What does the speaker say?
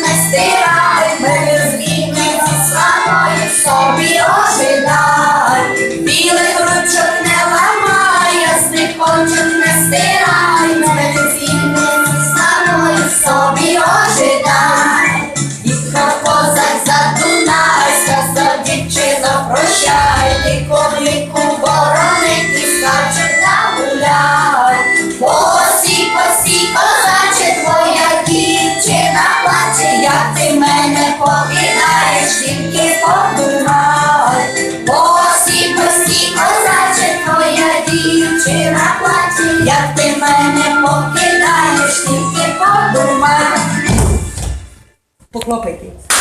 настира. enciclopédia.